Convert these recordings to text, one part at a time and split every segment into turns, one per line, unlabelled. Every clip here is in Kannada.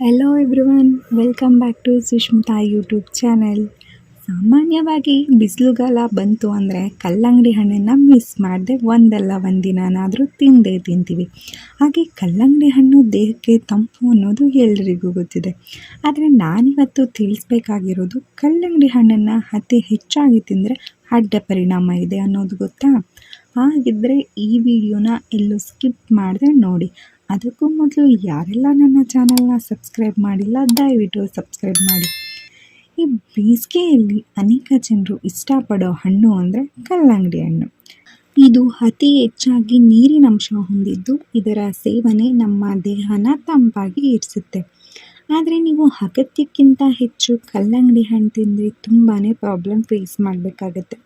Hello everyone welcome back to Sushmita YouTube channel ಸಾಮಾನ್ಯವಾಗಿ ಬಿಸಿಲುಗಾಲ ಬಂತು ಅಂದರೆ ಕಲ್ಲಂಗಡಿ ಹಣ್ಣನ್ನು ಮಿಸ್ ಮಾಡದೆ ಒಂದಲ್ಲ ಒಂದಿನನಾದರೂ ತಿಂದೇ ತಿಂತೀವಿ. ಹಾಗೆ ಕಲ್ಲಂಗಡಿ ಹಣ್ಣು ದೇಹಕ್ಕೆ ತಂಪು ಅನ್ನೋದು ಎಲ್ರಿಗೂ ಗೊತ್ತಿದೆ. ಆದರೆ ನಾನಿವತ್ತು ತಿಳಿಸ್ಬೇಕಾಗಿರೋದು ಕಲ್ಲಂಗಡಿ ಹಣ್ಣನ್ನು ಅತಿ ಹೆಚ್ಚಾಗಿ ತಿಂದರೆ ಅಡ್ಡ ಪರಿಣಾಮ ಇದೆ ಅನ್ನೋದು ಗೊತ್ತಾ? ಹಾಗಿದ್ದರೆ ಈ ವಿಡಿಯೋನ ಎಲ್ಲೂ ಸ್ಕಿಪ್ ಮಾಡಿದೆ ನೋಡಿ. ಅದಕ್ಕೂ ಮೊದಲು ಯಾರೆಲ್ಲ ನನ್ನ ಚಾನಲ್ನ ಸಬ್ಸ್ಕ್ರೈಬ್ ಮಾಡಿಲ್ಲ, ದಯವಿಟ್ಟು ಸಬ್ಸ್ಕ್ರೈಬ್ ಮಾಡಿ. ಈ ಬೇಸಿಗೆಯಲ್ಲಿ ಅನೇಕ ಜನರು ಇಷ್ಟಪಡೋ ಹಣ್ಣು ಅಂದರೆ ಕಲ್ಲಂಗಡಿ ಹಣ್ಣು. ಇದು ಅತಿ ಹೆಚ್ಚಾಗಿ ನೀರಿನಂಶ ಹೊಂದಿದ್ದು, ಇದರ ಸೇವನೆ ನಮ್ಮ ದೇಹನ ತಂಪಾಗಿ ಇರಿಸುತ್ತೆ. ಆದರೆ ನೀವು ಅಗತ್ಯಕ್ಕಿಂತ ಹೆಚ್ಚು ಕಲ್ಲಂಗಡಿ ಹಣ್ಣು ತಿಂದರೆ ತುಂಬಾ ಪ್ರಾಬ್ಲಮ್ ಫೇಸ್ ಮಾಡಬೇಕಾಗತ್ತೆ.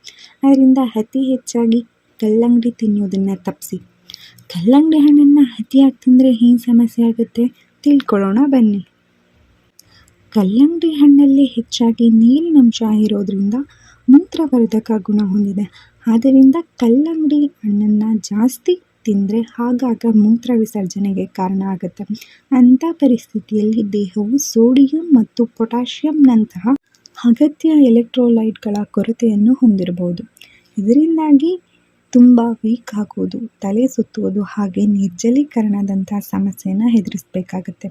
ಅದರಿಂದ ಅತಿ ಹೆಚ್ಚಾಗಿ ಕಲ್ಲಂಗಡಿ ತಿನ್ನೋದನ್ನು ತಪ್ಪಿಸಿ. ಕಲ್ಲಂಗಡಿ ಹಣ್ಣನ್ನು ಅತಿಯಾಗಿ ತಿಂದರೆ ಏನು ಸಮಸ್ಯೆ ಆಗುತ್ತೆ? ತಿಳ್ಕೊಳ್ಳೋಣ ಬನ್ನಿ. ಕಲ್ಲಂಗಡಿ ಹಣ್ಣಲ್ಲಿ ಹೆಚ್ಚಾಗಿ ನೀರಿನಂಶ ಇರೋದ್ರಿಂದ ಮೂತ್ರವರ್ಧಕ ಗುಣ ಹೊಂದಿದೆ. ಆದ್ದರಿಂದ ಕಲ್ಲಂಗಡಿ ಹಣ್ಣನ್ನು ಜಾಸ್ತಿ ತಿಂದರೆ ಆಗಾಗ ಮೂತ್ರ ವಿಸರ್ಜನೆಗೆ ಕಾರಣ ಆಗುತ್ತೆ. ಅಂಥ ಪರಿಸ್ಥಿತಿಯಲ್ಲಿ ದೇಹವು ಸೋಡಿಯಂ ಮತ್ತು ಪೊಟ್ಯಾಷಿಯಂನಂತಹ ಅಗತ್ಯ ಎಲೆಕ್ಟ್ರೋಲೈಟ್ಗಳ ಕೊರತೆಯನ್ನು ಹೊಂದಿರಬಹುದು. ಇದರಿಂದಾಗಿ ತುಂಬ ವೀಕ್ ಆಗೋದು, ತಲೆ ಸುತ್ತುವುದು ಹಾಗೆ ನಿರ್ಜಲೀಕರಣದಂಥ ಸಮಸ್ಯೆನ ಎದುರಿಸಬೇಕಾಗುತ್ತೆ.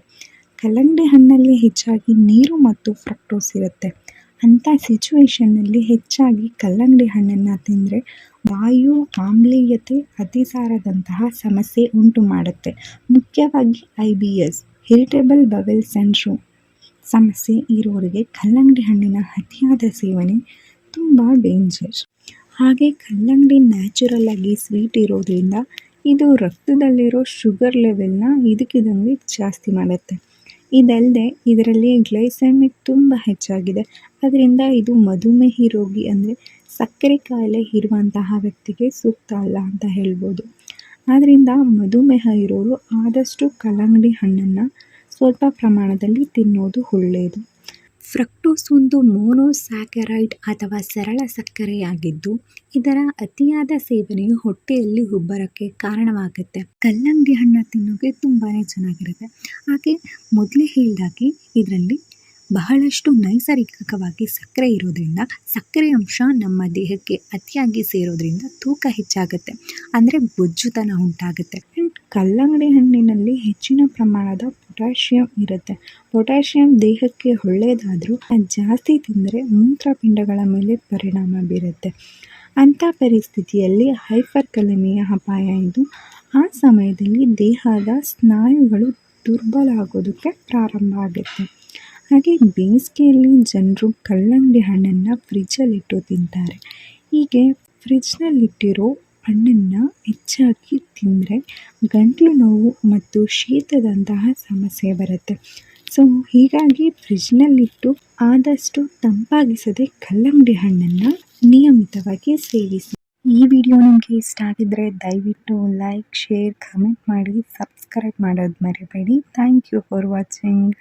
ಕಲ್ಲಂಗಡಿ ಹಣ್ಣಲ್ಲಿ ಹೆಚ್ಚಾಗಿ ನೀರು ಮತ್ತು ಫ್ರಕ್ಟೋಸ್ ಇರುತ್ತೆ. ಅಂಥ ಸಿಚುವೇಶನ್ನಲ್ಲಿ ಹೆಚ್ಚಾಗಿ ಕಲ್ಲಂಗಡಿ ಹಣ್ಣನ್ನು ತಿಂದರೆ ವಾಯು ಆಮ್ಲೀಯತೆ ಅತಿಸಾರದಂತಹ ಸಮಸ್ಯೆ ಉಂಟು ಮಾಡುತ್ತೆ. ಮುಖ್ಯವಾಗಿ I B S irritable bowel syndrome ಸಮಸ್ಯೆ ಇರೋರಿಗೆ ಕಲ್ಲಂಗಡಿ ಹಣ್ಣಿನ ಅತಿಯಾದ ಸೇವನೆ ತುಂಬ ಡೇಂಜರ್ ಹಾಗೆ ಕಲ್ಲಂಗಡಿ ನ್ಯಾಚುರಲ್ ಆಗಿ ಸ್ವೀಟ್ ಇರೋದ್ರಿಂದ ಇದು ರಕ್ತದಲ್ಲಿರೋ ಶುಗರ್ ಲೆವೆಲ್ನ ಇದಕ್ಕಿದಂಗೆ ಜಾಸ್ತಿ ಮಾಡುತ್ತೆ. ಇದಲ್ಲದೆ ಇದರಲ್ಲಿ ಗ್ಲೈಸೆಮಿಕ್ ತುಂಬ ಹೆಚ್ಚಾಗಿದೆ. ಅದರಿಂದ ಇದು ಮಧುಮೇಹ ರೋಗಿ ಅಂದರೆ ಸಕ್ಕರೆ ಕಾಯಿಲೆ ಇರುವಂತಹ ವ್ಯಕ್ತಿಗೆ ಸೂಕ್ತ ಅಲ್ಲ ಅಂತ ಹೇಳ್ಬೋದು. ಆದ್ದರಿಂದ ಮಧುಮೇಹ ಇರೋರು ಆದಷ್ಟು ಕಲ್ಲಂಗಡಿ ಹಣ್ಣನ್ನು ಸ್ವಲ್ಪ ಪ್ರಮಾಣದಲ್ಲಿ ತಿನ್ನೋದು ಒಳ್ಳೆಯದು ಫ್ರಕ್ಟೋಸ್ ಒಂದು ಮೋನೋಸ್ಯಾಕರೈಡ್ ಅಥವಾ ಸರಳ ಸಕ್ಕರೆಯಾಗಿದ್ದು, ಇದರ ಅತಿಯಾದ ಸೇವನೆಯು ಹೊಟ್ಟೆಯಲ್ಲಿ ಉಬ್ಬರಕ್ಕೆ ಕಾರಣವಾಗುತ್ತೆ. ಕಲ್ಲಂಗಡಿ ಹಣ್ಣು ತಿನ್ನೋಕೆ ತುಂಬಾ ಚೆನ್ನಾಗಿರುತ್ತೆ. ಹಾಗೆ ಮೊದಲೇ ಹೇಳಿದಾಗೆ ಇದರಲ್ಲಿ ಬಹಳಷ್ಟು ನೈಸರ್ಗಿಕವಾಗಿ ಸಕ್ಕರೆ ಇರೋದ್ರಿಂದ, ಸಕ್ಕರೆ ಅಂಶ ನಮ್ಮ ದೇಹಕ್ಕೆ ಅತಿಯಾಗಿ ಸೇರೋದ್ರಿಂದ ತೂಕ ಹೆಚ್ಚಾಗುತ್ತೆ. ಅಂದರೆ ಬೊಜ್ಜುತನ ಉಂಟಾಗುತ್ತೆ. ಕಲ್ಲಂಗಡಿ ಹಣ್ಣಿನಲ್ಲಿ ಹೆಚ್ಚಿನ ಪ್ರಮಾಣದ ಪೊಟ್ಯಾಷಿಯಂ ಇರುತ್ತೆ. ಪೊಟ್ಯಾಷಿಯಂ ದೇಹಕ್ಕೆ ಒಳ್ಳೆಯದಾದರೂ ಜಾಸ್ತಿ ತಿಂದರೆ ಮೂತ್ರಪಿಂಡಗಳ ಮೇಲೆ ಪರಿಣಾಮ ಬೀರುತ್ತೆ. ಅಂಥ ಪರಿಸ್ಥಿತಿಯಲ್ಲಿ ಹೈಪರ್ ಕಲೆಮೆಯ ಅಪಾಯ ಇದು. ಆ ಸಮಯದಲ್ಲಿ ದೇಹದ ಸ್ನಾಯುಗಳು ದುರ್ಬಲ ಆಗೋದಕ್ಕೆ ಪ್ರಾರಂಭ ಆಗುತ್ತೆ. ಹಾಗೆ ಬೇಸಿಗೆಯಲ್ಲಿ ಜನರು ಕಲ್ಲಂಗಡಿ ಹಣ್ಣನ್ನು ಫ್ರಿಜ್ಜಲ್ಲಿಟ್ಟು ತಿಂತಾರೆ. ಹೀಗೆ ಫ್ರಿಜ್ನಲ್ಲಿಟ್ಟಿರೋ ಹಣ್ಣನ್ನು ಹೆಚ್ಚಾಗಿ ತಿಂದರೆ ಗಂಟಲು ನೋವು ಮತ್ತು ಶೀತದಂತಹ ಸಮಸ್ಯೆ ಬರುತ್ತೆ. ಸೊ ಹೀಗಾಗಿ ಫ್ರಿಜ್ನಲ್ಲಿಟ್ಟು ಆದಷ್ಟು ತಂಪಾಗಿಸದೆ ಕಲ್ಲಂಗಡಿ ಹಣ್ಣನ್ನು ನಿಯಮಿತವಾಗಿ ಸೇವಿಸಿ. ಈ ವಿಡಿಯೋ ನಿಮಗೆ ಇಷ್ಟ ಆಗಿದ್ದರೆ ದಯವಿಟ್ಟು ಲೈಕ್ ಶೇರ್ ಕಮೆಂಟ್ ಮಾಡಿ ಸಬ್ಸ್ಕ್ರೈಬ್ ಮಾಡೋದು ಮರಿಬೇಡಿ. Thank you for watching